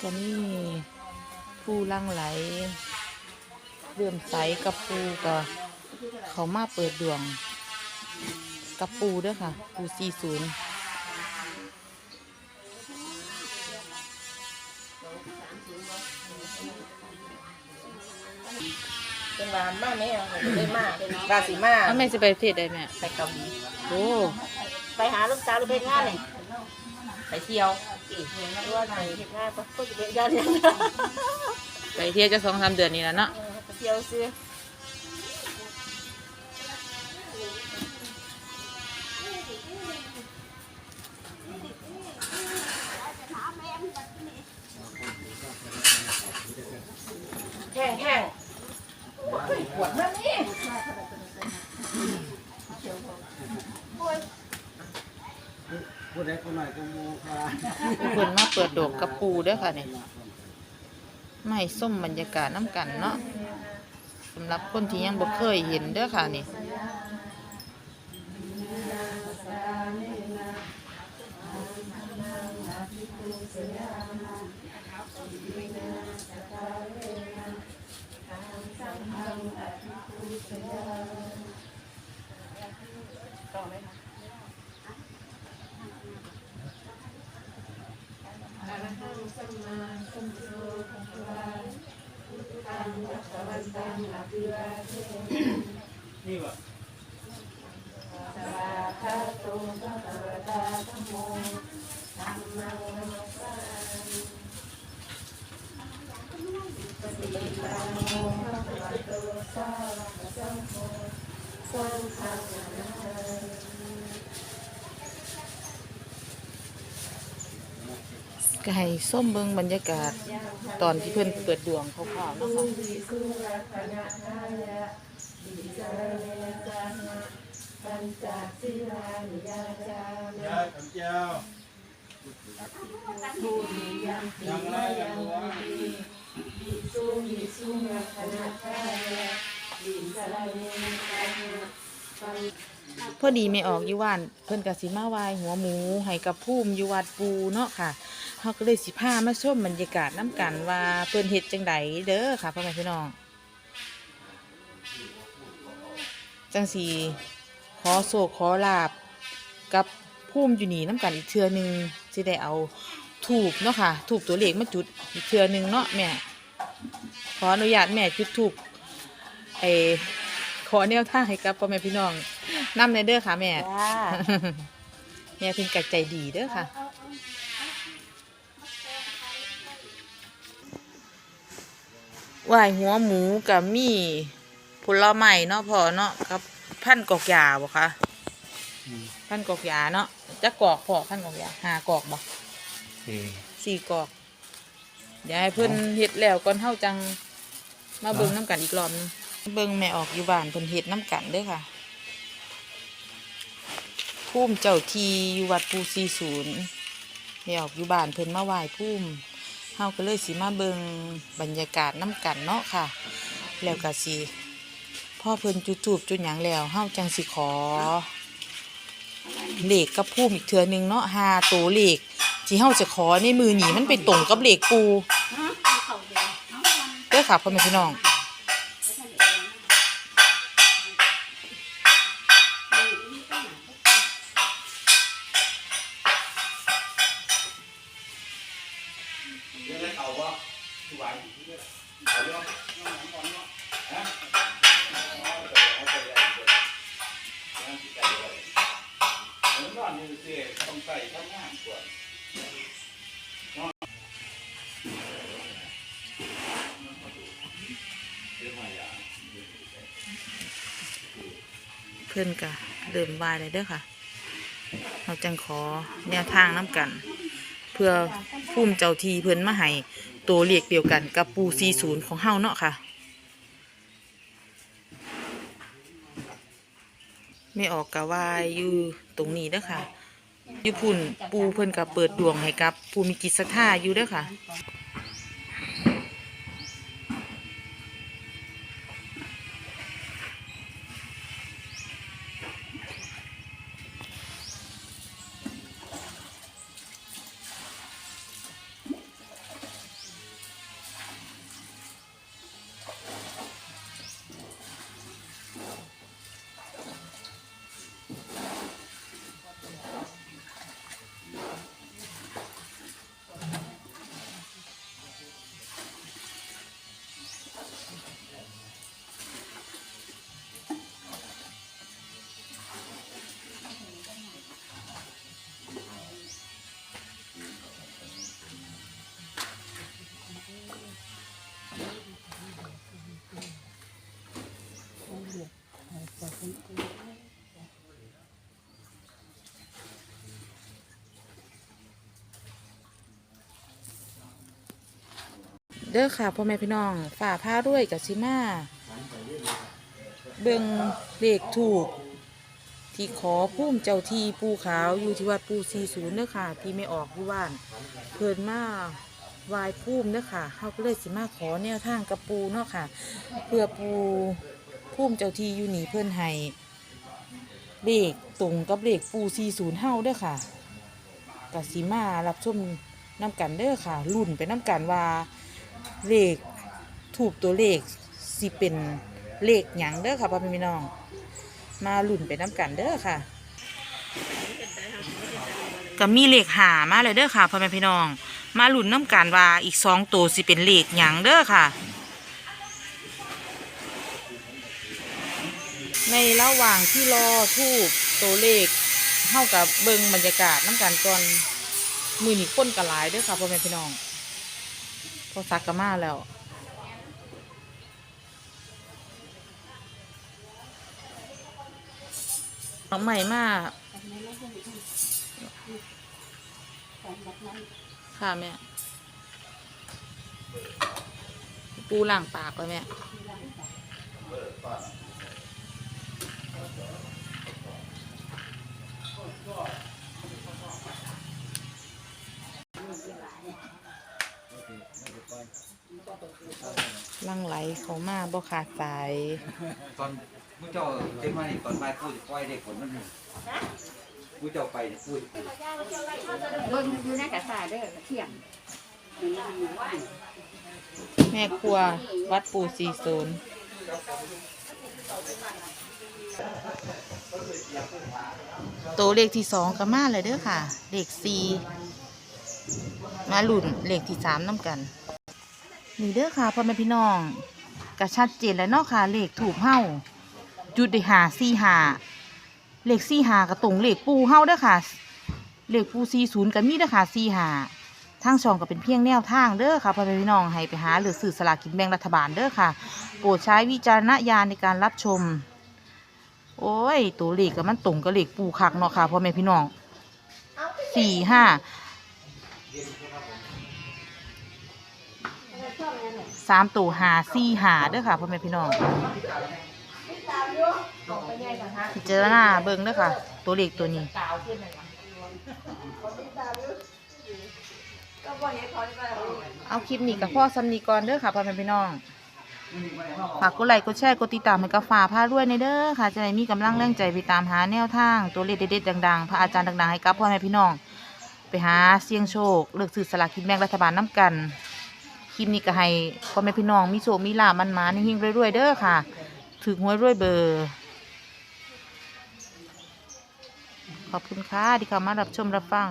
ก็นี่ปูลังไหลเลื่อมใสกับปูก็เขามาเปิดดวง กับปูเด้วยค่ะ ปูสี่ศูนย์เป็นว่ามาแม่เลยมาบาสิมาอ้าวแม่จะไปประเทศใดแม่ไปเกาหลีโอ้ ไปหาลูกสาวหรือไปงานเลยไปเที่ยว อีกหรือว่าไปเฮ็ดงาก็ก็จะเป็นงานเนี่ยไปเที่ยวจะสองสามเดือนนี้แล้วเนาะไปเที่ยวซื้อแข่งแข่งปวดมากนี่ ผู้ใดคนหน่อยก็มูค่ะเพิ่นมาเปิดดวงกับปูเด้วยค่ะเนี่ยไม่ส้มบรรยากาศน้ำกันเนาะสำหรับคนที่ยังบ่เคยเห็นเด้อค่ะนี่นี่วะ ก็ให้ส้มเบิ่งบรรยากาศตอนที่เพิ่นเปิดดวงคร่าวๆเนาะค่ะยายกับเจ้ายัง ก็ให้ส้มเบิงบรรยากาศตอนที่เพื่อนเปิดดวงเขาข่นะคะพอดีไม่ออกอยู่ว่าน เพื่อนกะสีมาวายหัวหมูให้กับพุ่มอยู่วัดปูเนาะค่ะ เฮาก็เลยสิพามาชมบรรยากาศน้ำกันว่าเพิ่นเฮ็ดจังไดเด้อค่ะพ่อแม่พี่น้อง จังสีขอโศกขอลาบกับภูมิอยู่นี่น้ำกันอีกเทือหนึงสิได้เอาถูกเนาะค่ะ ถูกตัวเลขมาจุดอีกเทือหนึงเนาะแม่ขออนุญาตแม่จุดถูกไอขอแนวทางให้กับพ่อแม่พี่น้องนำในเด้อค่ะแม่จ้าแม่เพิ่นกัใจดีเด้อค่ะ ไหวายหัวหมูกับมีผลไม้เนาะพอเนาะกับ พันกอกยาบ่คะพันกอกยาเนาะจะกอกพอพันกอกยาหากอกบ่สี่สี่กอกเดี๋ยวให้เพิ่นเฮ็ดแล้วก่อนเฮาจังมาเบิ่งน้ำกันอีกรอบหนึงเบิ่งแม่ออกอยู่บ้านเพิ่นเฮ็ดน้ำกันเด้อค่ะภูมิเจ้าทีอยู่วัดปูซีศูนย์แม่ออกอยู่บ้านเพิ่นมาไหว้ภูมิ เฮาก็เลยสิมาเบิ่งบรรยากาศน้ำกันเนาะค่ะ แล้วก็สิพ่อเพิ่นจุดจูบจุดหยังแล้วเฮาจังสิขอเลขกับภูมิอีกเทื่อหนึงเนาะหาตัวเลขที่เฮาจะขอในมือนี่มันไปตรงกับเลขปูเด้อค่ะพ่อแม่พี่น้องยัง ต้องใส่ทำงานก่อนเดี๋ยวาอย่าเพิ่นก็เริ่มวายเลยเด้อค่ะเราจังขอแนวทางน้ำกัน เพื่อภูมิเจ้าทีเพิ่อนมาให้ ตัวเลขเดียวกันกับปูซีศูนย์ของเฮาเนาะค่ะ ไม่ออกกะวายอยู่ตรงนี้เด้อค่ะอยู่พุ่นปูเพิ่นกับเปิดดวงให้กับ ผู้มีกิจศรัทธาอยู่เด้อค่ะ เด้อค่ะพ่อแม่พี่น้องฝ่าผ้าด้วยกับชิมาเบิ่งเลขถูก ที่ขอพุ่มเจ้าที่ปูขาวอยู่ที่วัดปูซีศูนย์เนื้อค่ะ ที่ไม่ออกที่ว่านเพิ่นมาวายพุ่มเนื้อค่ะเขาก็เลยสิมาขอแนวทางกับปูเนาะค่ะ เพื่อปู พุ่มเจ้าที่อยู่นีเพิ่อนให้เลขตรงกับเลขปูซีศูนย์เฮาเด้อค่ะกสิมารับชมน้ำกันเด้อค่ะรุ่นไปน้ำกันว่าเลขถูกตัวเลขสิเป็นเลขหยังเด้อค่ะพ่อแม่พี่น้อง มาลุ่นไปน้ำกันเด้อค่ะก็มีเลขหามาเลยเด้อค่ะพ่อแม่พี่น้อง มาลุ่นน้ำกันว่าอีกสองตัวสิเป็นเลขหยังเด้อค่ะ ในระหว่างที่รอทูบตัวเลขเท่ากับเบิงบรรยากาศน้ำกันก่อนมือหนี่คนกระหลายด้อค่ะพ่อแม่พี่น้อง พอซักกะมาแล้วน้องใหม่มากค่ะแม่ปูล่างปากไว้แม่ ลังไหลเขามาบ่ขาดสาย ตอนผู้เจ้าเด็กมานี่ตอนบ่ายพูดปล่อยเด็กฝนมันผู้เจ้าไปเนี่ยพูดเบิ่งอยู่ในกระสาเด้อเที่ยงแม่ครัววัดปูซีโซนตัวเลขที่สองก็มาเลยเด้อค่ะ เลขสี่มาหลุนเลขที่สามน้ำกัน นี่เด้อค่ะพ่อแม่พี่น้องก็ชัดเจนแล้วเนาะค่ะเลขถูกเฮ้าจุดได้หาสี่หาเลขสี่หากระตรงเลขปูเฮ้าเด้อค่ะเลขปูสี่ศูนย์กันมีเด้อค่ะสี่หาทางช่องก็เป็นเพียงแนวทางเด้อค่ะพ่อแม่พี่น้องให้ไปหาหรือสื่อสลากกินแบ่งรัฐบาลเด้อค่ะ โปรดใช้วิจารณญาณในการรับชม โอ้ย ตัวเลขก็มันตรงกับเลขปูคักเนาะค่ะพ่อแม่พี่น้องสี่ห้า สามตัวหาสี่หาเด้อค่ะพ่อแม่พี่น้องพิจารณาเบิ่งเด้อค่ะ ตัวเลขตัวนี้เอาคลิปนี้กับพ่อซัมนีก่อนเด้อค่ะพ่อแม่พี่น้องฝากกดไลค์กดแชร์กดติดตามให้กับฝาผ้าด้วยในเด้อค่ะจะได้มีกำลังแรงใจไปตามหาแนวทาง ตัวเลขเด็ดๆดังๆพระอาจารย์ดังๆให้กับพ่อแม่พี่น้อง ไปหาเสี่ยงโชคเลือกซื้อสลากกินแบ่งรัฐบาลน้ำกัน ลิปนี้ก็ให้พ่อแม่พี่น้องมีโชคมีลาบมันมาในหิ้งเรวยๆเด้อค่ะ ถือหวยรวยเบอร์ ขอบคุณค่ะที่เข้ามารับชมรับฟัง